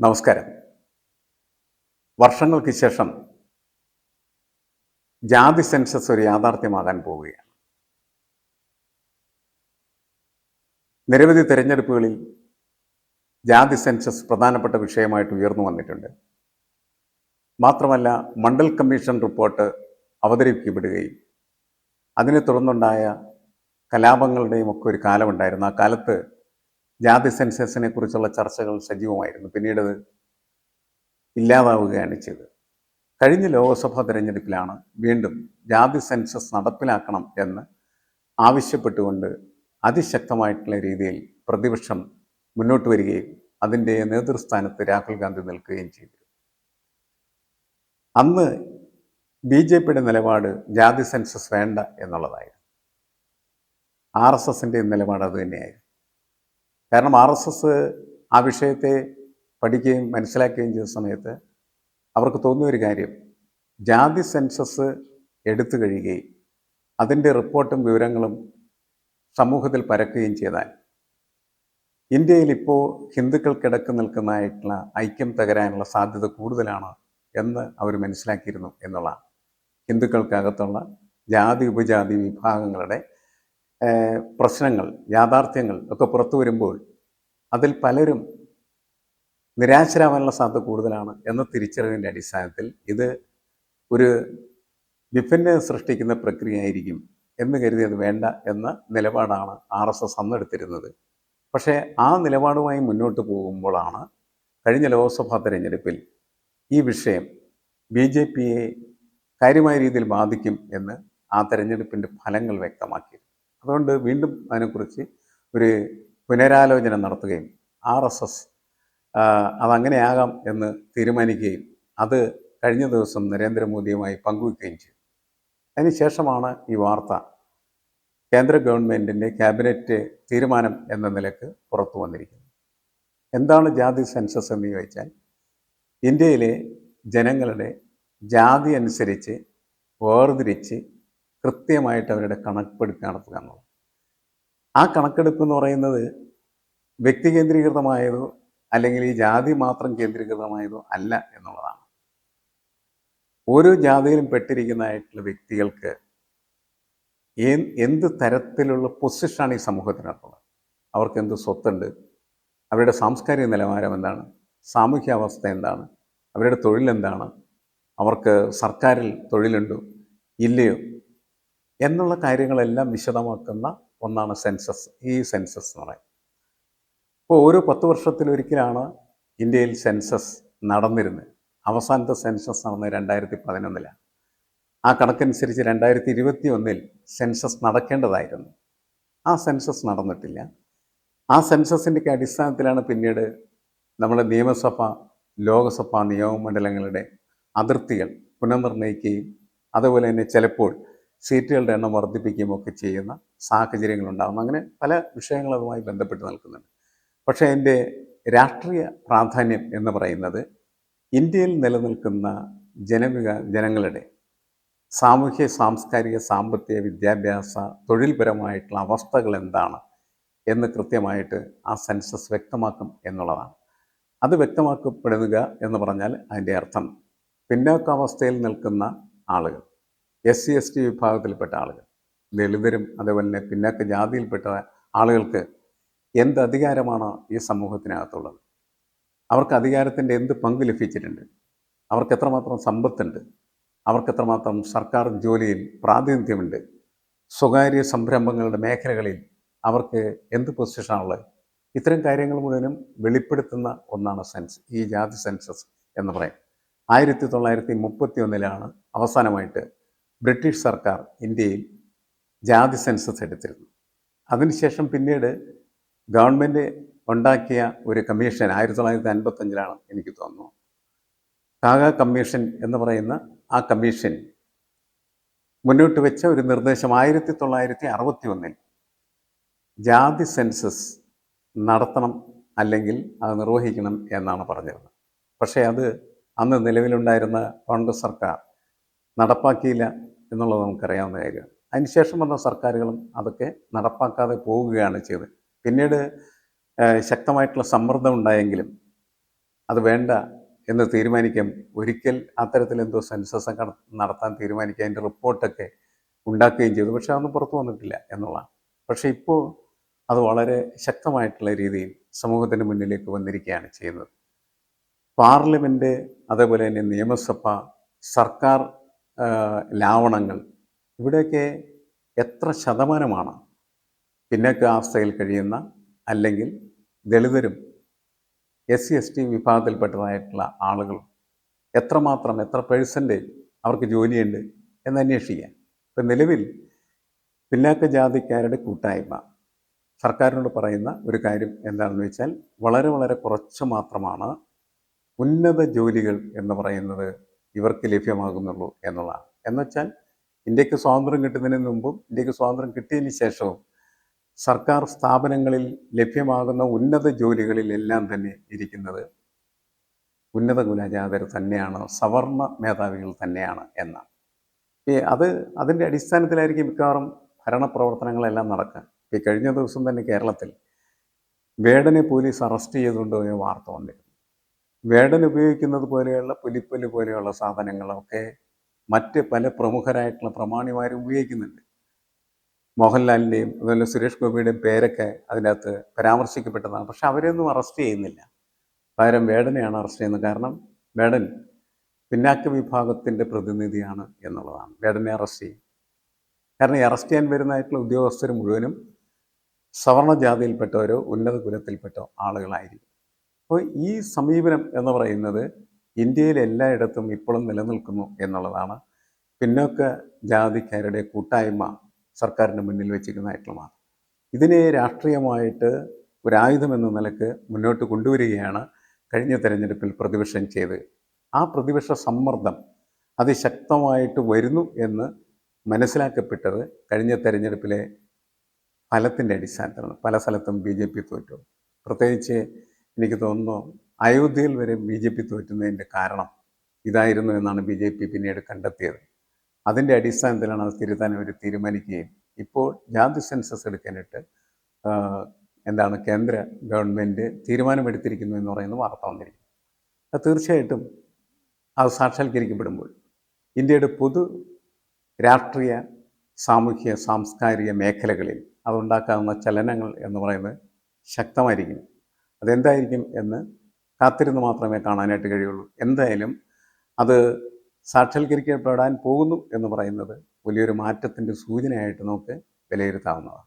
നമസ്കാരം. വർഷങ്ങൾക്ക് ശേഷം ജാതി സെൻസസ് ഒരു യാഥാർത്ഥ്യമാകാൻ പോവുകയാണ്. നിരവധി തിരഞ്ഞെടുപ്പുകളിൽ ജാതി സെൻസസ് പ്രധാനപ്പെട്ട വിഷയമായിട്ട് ഉയർന്നു വന്നിട്ടുണ്ട്. മാത്രമല്ല മണ്ഡൽ കമ്മീഷൻ റിപ്പോർട്ട് അവതരിപ്പിക്കപ്പെടുകയും അതിനെ തുടർന്നുണ്ടായ കലാപങ്ങളുടെയും ഒക്കെ ഒരു കാലമുണ്ടായിരുന്നു. ആ കാലത്ത് ജാതി സെൻസസിനെ കുറിച്ചുള്ള ചർച്ചകൾ സജീവമായിരുന്നു. പിന്നീട് ഇല്ലാതാവുകയാണ് ചെയ്തത്. കഴിഞ്ഞ ലോക്സഭാ തെരഞ്ഞെടുപ്പിലാണ് വീണ്ടും ജാതി സെൻസസ് നടപ്പിലാക്കണം എന്ന് ആവശ്യപ്പെട്ടുകൊണ്ട് അതിശക്തമായിട്ടുള്ള രീതിയിൽ പ്രതിപക്ഷം മുന്നോട്ട് വരികയും അതിന്റെ നേതൃസ്ഥാനത്ത് രാഹുൽ ഗാന്ധി നിൽക്കുകയും ചെയ്തു. അന്ന് ബി ജെ പിയുടെ നിലപാട് ജാതി സെൻസസ് വേണ്ട എന്നുള്ളതായിരുന്നു. ആർ എസ് എസിന്റെ നിലപാട് അത് തന്നെയായിരുന്നു. കാരണം ആർ എസ് എസ് ആ വിഷയത്തെ പഠിക്കുകയും മനസ്സിലാക്കുകയും ചെയ്ത സമയത്ത് അവർക്ക് തോന്നിയ ഒരു കാര്യം. ജാതി സെൻസസ് എടുത്തു കഴിയുകയും അതിന്റെ റിപ്പോർട്ടും വിവരങ്ങളും സമൂഹത്തിൽ പരക്കുകയും ചെയ്താൽ ഇന്ത്യയിൽ ഇപ്പോൾ ഹിന്ദുക്കൾ കിടക്ക് നിൽക്കുന്നതായിട്ടുള്ള ഐക്യം തകരാനുള്ള സാധ്യത കൂടുതലാണ് എന്ന് അവർ മനസ്സിലാക്കിയിരുന്നു എന്നുള്ള ഹിന്ദുക്കൾക്കകത്തുള്ള ജാതി ഉപജാതി വിഭാഗങ്ങളുടെ പ്രശ്നങ്ങൾ യാഥാർത്ഥ്യങ്ങൾ ഒക്കെ പുറത്തു വരുമ്പോൾ അതിൽ പലരും നിരാശരാവാനുള്ള സാധ്യത കൂടുതലാണ് എന്ന തിരിച്ചറിവിന്റെ അടിസ്ഥാനത്തിൽ ഇത് ഒരു വിഭിന്ന സൃഷ്ടിക്കുന്ന പ്രക്രിയയായിരിക്കും എന്ന് കരുതി അത് വേണ്ട എന്ന നിലപാടാണ് ആർ എസ് എസ് അന്നെടുത്തിരുന്നത്. പക്ഷേ ആ നിലപാടുമായി മുന്നോട്ട് പോകുമ്പോഴാണ് കഴിഞ്ഞ ലോക്സഭാ തെരഞ്ഞെടുപ്പിൽ ഈ വിഷയം ബി ജെ പിയെ കാര്യമായ രീതിയിൽ ബാധിക്കും എന്ന് ആ തെരഞ്ഞെടുപ്പിന്റെ ഫലങ്ങൾ വ്യക്തമാക്കി അതുകൊണ്ട് വീണ്ടും അതിനെക്കുറിച്ച് ഒരു പുനരാലോചന നടത്തുകയും ആർ എസ് എസ് അതങ്ങനെയാകാം എന്ന് തീരുമാനിക്കുകയും അത് കഴിഞ്ഞ ദിവസം നരേന്ദ്രമോദിയുമായി പങ്കുവയ്ക്കുകയും ചെയ്തു. അതിനുശേഷമാണ് ഈ വാർത്ത കേന്ദ്ര ഗവൺമെന്റിന്റെ ക്യാബിനറ്റ് തീരുമാനം എന്ന നിലയ്ക്ക് പുറത്തു വന്നിരിക്കുന്നത്. എന്താണ് ജാതി സെൻസസ് എന്ന് ചോദിച്ചാൽ ഇന്ത്യയിലെ ജനങ്ങളുടെ ജാതി അനുസരിച്ച് വേർതിരിച്ച് കൃത്യമായിട്ട് അവരുടെ കണക്കെടുപ്പ് നടത്തുക എന്നുള്ളത്. ആ കണക്കെടുപ്പ് എന്ന് പറയുന്നത് വ്യക്തി കേന്ദ്രീകൃതമായതോ അല്ലെങ്കിൽ ഈ ജാതി മാത്രം കേന്ദ്രീകൃതമായതോ അല്ല എന്നുള്ളതാണ്. ഓരോ ജാതിയിലും പെട്ടിരിക്കുന്നതായിട്ടുള്ള വ്യക്തികൾക്ക് എന്ത് തരത്തിലുള്ള പൊസിഷനാണ് ഈ സമൂഹത്തിനകത്തുള്ളത്? അവർക്ക് എന്ത് സ്വത്തുണ്ട്? അവരുടെ സാംസ്കാരിക നിലവാരം എന്താണ്? സാമൂഹ്യ അവസ്ഥ എന്താണ്? അവരുടെ തൊഴിലെന്താണ് അവർക്ക് സർക്കാരിൽ തൊഴിലുണ്ടോ? ഇല്ലയോ? എന്നുള്ള കാര്യങ്ങളെല്ലാം വിശദമാക്കുന്ന ഒന്നാണ് സെൻസസ് ഈ സെൻസസ് എന്ന് പറയുന്നത് ഇപ്പോൾ ഓരോ പത്ത് വർഷത്തിലൊരിക്കലാണ് ഇന്ത്യയിൽ സെൻസസ് നടന്നിരുന്നത്. അവസാനത്തെ സെൻസസ് നടന്നത് രണ്ടായിരത്തി പതിനൊന്നിലാണ് ആ കണക്കനുസരിച്ച് രണ്ടായിരത്തി ഇരുപത്തി ഒന്നിൽ സെൻസസ് നടക്കേണ്ടതായിരുന്നു. ആ സെൻസസ് നടന്നിട്ടില്ല. ആ സെൻസസിന്റെ അടിസ്ഥാനത്തിലാണ് പിന്നീട് നമ്മുടെ നിയമസഭ ലോകസഭ നിയമമണ്ഡലങ്ങളുടെ അതിർത്തികൾ പുനർനിർണയിക്കുകയും അതുപോലെ തന്നെ ചിലപ്പോൾ സീറ്റുകളുടെ എണ്ണം വർദ്ധിപ്പിക്കുകയും ഒക്കെ ചെയ്യുന്ന സാഹചര്യങ്ങളുണ്ടാകുന്നു. അങ്ങനെ പല വിഷയങ്ങളതുമായി ബന്ധപ്പെട്ട് നിൽക്കുന്നുണ്ട്. പക്ഷേ എന്റെ രാഷ്ട്രീയ പ്രാധാന്യം എന്ന് പറയുന്നത് ഇന്ത്യയിൽ നിലനിൽക്കുന്ന ജനവിക ജനങ്ങളുടെ സാമൂഹ്യ സാംസ്കാരിക സാമ്പത്തിക വിദ്യാഭ്യാസ തൊഴിൽപരമായിട്ടുള്ള അവസ്ഥകൾ എന്താണ് എന്ന് കൃത്യമായിട്ട് ആ സെൻസസ് വ്യക്തമാക്കും എന്നുള്ളതാണ്. അത് വ്യക്തമാക്കപ്പെടുക എന്ന് പറഞ്ഞാൽ അതിന്റെ അർത്ഥം പിന്നോക്കാവസ്ഥയിൽ നിൽക്കുന്ന ആളുകൾ. എസ് സി എസ് ടി വിഭാഗത്തിൽപ്പെട്ട ആളുകൾ ദളിതരും അതേപോലെ തന്നെ പിന്നാക്ക ജാതിയിൽപ്പെട്ട ആളുകൾക്ക് എന്ത് അധികാരമാണ് ഈ സമൂഹത്തിനകത്തുള്ളത്? അവർക്ക് അധികാരത്തിന്റെ എന്ത് പങ്ക് ലഭിച്ചിട്ടുണ്ട്? അവർക്ക് എത്രമാത്രം സമ്പത്തുണ്ട്? അവർക്ക് എത്രമാത്രം സർക്കാർ ജോലിയിൽ പ്രാതിനിധ്യമുണ്ട്? സ്വകാര്യ സംരംഭങ്ങളുടെ മേഖലകളിൽ അവർക്ക് എന്ത് പൊസിഷനാണുള്ളത്? ഇത്തരം കാര്യങ്ങൾ മുഴുവനും വെളിപ്പെടുത്തുന്ന ഒന്നാണ് സെൻസ് ഈ ജാതി സെൻസസ് എന്ന് പറയും ആയിരത്തി തൊള്ളായിരത്തി മുപ്പത്തി ഒന്നിലാണ് അവസാനമായിട്ട് ബ്രിട്ടീഷ് സർക്കാർ ഇന്ത്യയിൽ ജാതി സെൻസസ് എടുത്തിരുന്നു. അതിനുശേഷം പിന്നീട് ഗവൺമെന്റ് ഉണ്ടാക്കിയ ഒരു കമ്മീഷൻ ആയിരത്തി തൊള്ളായിരത്തി അൻപത്തഞ്ചിലാണ് എനിക്ക് തോന്നുന്നു. കാക കമ്മീഷൻ എന്ന് പറയുന്ന ആ കമ്മീഷൻ മുന്നോട്ട് വെച്ച ഒരു നിർദ്ദേശം ആയിരത്തി തൊള്ളായിരത്തി അറുപത്തി ഒന്നിൽ ജാതി സെൻസസ് നടത്തണം അല്ലെങ്കിൽ അത് നിർവഹിക്കണം എന്നാണ് പറഞ്ഞിരുന്നത്. പക്ഷേ അത് അന്ന് നിലവിലുണ്ടായിരുന്ന കോൺഗ്രസ് സർക്കാർ നടപ്പാക്കിയില്ല എന്നുള്ളത് നമുക്കറിയാവുന്ന കാര്യമാണ്. അതിനുശേഷം വന്ന സർക്കാരുകളും അതൊക്കെ നടപ്പാക്കാതെ പോവുകയാണ് ചെയ്തത്. പിന്നീട് ശക്തമായിട്ടുള്ള സമ്മർദ്ദം ഉണ്ടായെങ്കിലും അത് വേണ്ട എന്ന് തീരുമാനിക്കാൻ ഒരിക്കൽ അത്തരത്തിൽ എന്തോ സെൻസസ് നടത്താൻ തീരുമാനിക്കുക അതിന്റെ റിപ്പോർട്ടൊക്കെ ഉണ്ടാക്കുകയും ചെയ്തു. പക്ഷെ അതൊന്നും പുറത്തു വന്നിട്ടില്ല എന്നുള്ളതാണ്. പക്ഷേ ഇപ്പോൾ അത് വളരെ ശക്തമായിട്ടുള്ള രീതിയിൽ സമൂഹത്തിന് മുന്നിലേക്ക് വന്നിരിക്കുകയാണ് ചെയ്യുന്നത്. പാർലമെന്റ് അതേപോലെ തന്നെ നിയമസഭ സർക്കാർ ലാവണങ്ങൾ. ഇവിടെയൊക്കെ എത്ര ശതമാനമാണ്? പിന്നോക്കാവസ്ഥയിൽ കഴിയുന്ന അല്ലെങ്കിൽ ദളിതരും എസ് സി എസ് ടി വിഭാഗത്തിൽപ്പെട്ടതായിട്ടുള്ള ആളുകളും എത്രമാത്രം എത്ര പേഴ്സന്റേജ് അവർക്ക് ജോലിയുണ്ട് എന്ന് അന്വേഷിക്കാൻ. ഇപ്പം നിലവിൽ പിന്നാക്ക ജാതിക്കാരുടെ കൂട്ടായ്മ സർക്കാരിനോട് പറയുന്ന ഒരു കാര്യം എന്താണെന്ന് വെച്ചാൽ വളരെ വളരെ കുറച്ച് മാത്രമാണ് ഉന്നത ജോലികൾ എന്ന് പറയുന്നത് ഇവർക്ക് ലഭ്യമാകുന്നുള്ളൂ എന്നുള്ളതാണ്. എന്നുവെച്ചാൽ ഇന്ത്യയ്ക്ക് സ്വാതന്ത്ര്യം കിട്ടുന്നതിന് മുമ്പും ഇന്ത്യയ്ക്ക് സ്വാതന്ത്ര്യം കിട്ടിയതിന് ശേഷവും സർക്കാർ സ്ഥാപനങ്ങളിൽ ലഭ്യമാകുന്ന ഉന്നത ജോലികളിലെല്ലാം തന്നെ ഇരിക്കുന്നത് ഉന്നത കുലജാതർ തന്നെയാണ് സവർണ മേധാവികൾ തന്നെയാണ് എന്നാണ്. ഈ അത് അതിന്റെ അടിസ്ഥാനത്തിലായിരിക്കും മിക്കവാറും ഭരണപ്രവർത്തനങ്ങളെല്ലാം നടക്കുക. ഈ കഴിഞ്ഞ ദിവസം തന്നെ കേരളത്തിൽ വേടനെ പോലീസ് അറസ്റ്റ് ചെയ്തുകൊണ്ടുപോയ വാർത്ത വന്നിരുന്നു. വേടൻ ഉപയോഗിക്കുന്നത് പോലെയുള്ള പുലിപ്പൽ പോലെയുള്ള സാധനങ്ങളൊക്കെ മറ്റ് പല പ്രമുഖരായിട്ടുള്ള പ്രമാണിമാരും ഉപയോഗിക്കുന്നുണ്ട്. മോഹൻലാലിന്റെയും അതുപോലെ സുരേഷ് ഗോപിയുടെയും പേരൊക്കെ അതിനകത്ത് പരാമർശിക്കപ്പെട്ടതാണ്. പക്ഷെ അവരെയൊന്നും അറസ്റ്റ് ചെയ്യുന്നില്ല. പകരം വേടനെയാണ് അറസ്റ്റ് ചെയ്യുന്നത്. കാരണം വേടൻ പിന്നാക്ക വിഭാഗത്തിന്റെ പ്രതിനിധിയാണ് എന്നുള്ളതാണ്. വേടനെ അറസ്റ്റ് ചെയ്യും. കാരണം ഈ അറസ്റ്റ് ചെയ്യാൻ വരുന്നതായിട്ടുള്ള ഉദ്യോഗസ്ഥർ മുഴുവനും സവർണ ജാതിയിൽപ്പെട്ടവരോ ഉന്നത കുലത്തിൽപ്പെട്ടോ ആളുകളായിരിക്കും. അപ്പോൾ ഈ സമീപനം എന്ന് പറയുന്നത് ഇന്ത്യയിൽ എല്ലായിടത്തും ഇപ്പോഴും നിലനിൽക്കുന്നു എന്നുള്ളതാണ്. പിന്നോക്ക ജാതിക്കാരുടെ കൂട്ടായ്മ സർക്കാരിന്റെ മുന്നിൽ വെച്ചിരിക്കുന്നതായിട്ടുള്ളതാണ് ഇതിനെ രാഷ്ട്രീയമായിട്ട് ഒരായുധം എന്ന നിലയ്ക്ക് മുന്നോട്ട് കൊണ്ടുവരികയാണ് കഴിഞ്ഞ തെരഞ്ഞെടുപ്പിൽ പ്രതിപക്ഷം ചെയ്ത്. ആ പ്രതിപക്ഷ സമ്മർദ്ദം അതിശക്തമായിട്ട് വരുന്നു എന്ന് മനസ്സിലാക്കപ്പെട്ടത് കഴിഞ്ഞ തെരഞ്ഞെടുപ്പിലെ ഫലത്തിന്റെ അടിസ്ഥാനത്തിലാണ്. പല സ്ഥലത്തും ബി ജെ പി തോറ്റു. പ്രത്യേകിച്ച് എനിക്ക് തോന്നുന്നു അയോധ്യയിൽ വരെ ബി ജെ പി തോറ്റുന്നതിന്റെ കാരണം ഇതായിരുന്നു എന്നാണ് ബി ജെ പി പിന്നീട് കണ്ടെത്തിയത്. അതിന്റെ അടിസ്ഥാനത്തിലാണ് അത് തിരുത്താൻ അവർ തീരുമാനിക്കുകയും ഇപ്പോൾ ജാതി സെൻസസ് എടുക്കാനായിട്ട് എന്താണ് കേന്ദ്ര ഗവൺമെന്റ് തീരുമാനമെടുത്തിരിക്കുന്നു എന്ന് പറയുന്ന വാർത്ത വന്നിരിക്കുന്നു. അത് തീർച്ചയായിട്ടും അത് സാക്ഷാത്കരിക്കപ്പെടുമ്പോൾ ഇന്ത്യയുടെ പൊതു രാഷ്ട്രീയ സാമൂഹ്യ സാംസ്കാരിക മേഖലകളിൽ അതുണ്ടാക്കാവുന്ന ചലനങ്ങൾ എന്ന് പറയുന്നത് ശക്തമായിരിക്കും. അതെന്തായിരിക്കും എന്ന് കാത്തിരുന്ന് മാത്രമേ കാണാനായിട്ട് കഴിയുള്ളൂ. എന്തായാലും അത് സാക്ഷാത്കരിക്കപ്പെടാൻ പോകുന്നു എന്ന് പറയുന്നത് വലിയൊരു മാറ്റത്തിന്റെ സൂചനയായിട്ട് നമുക്ക് വിലയിരുത്താവുന്നതാണ്.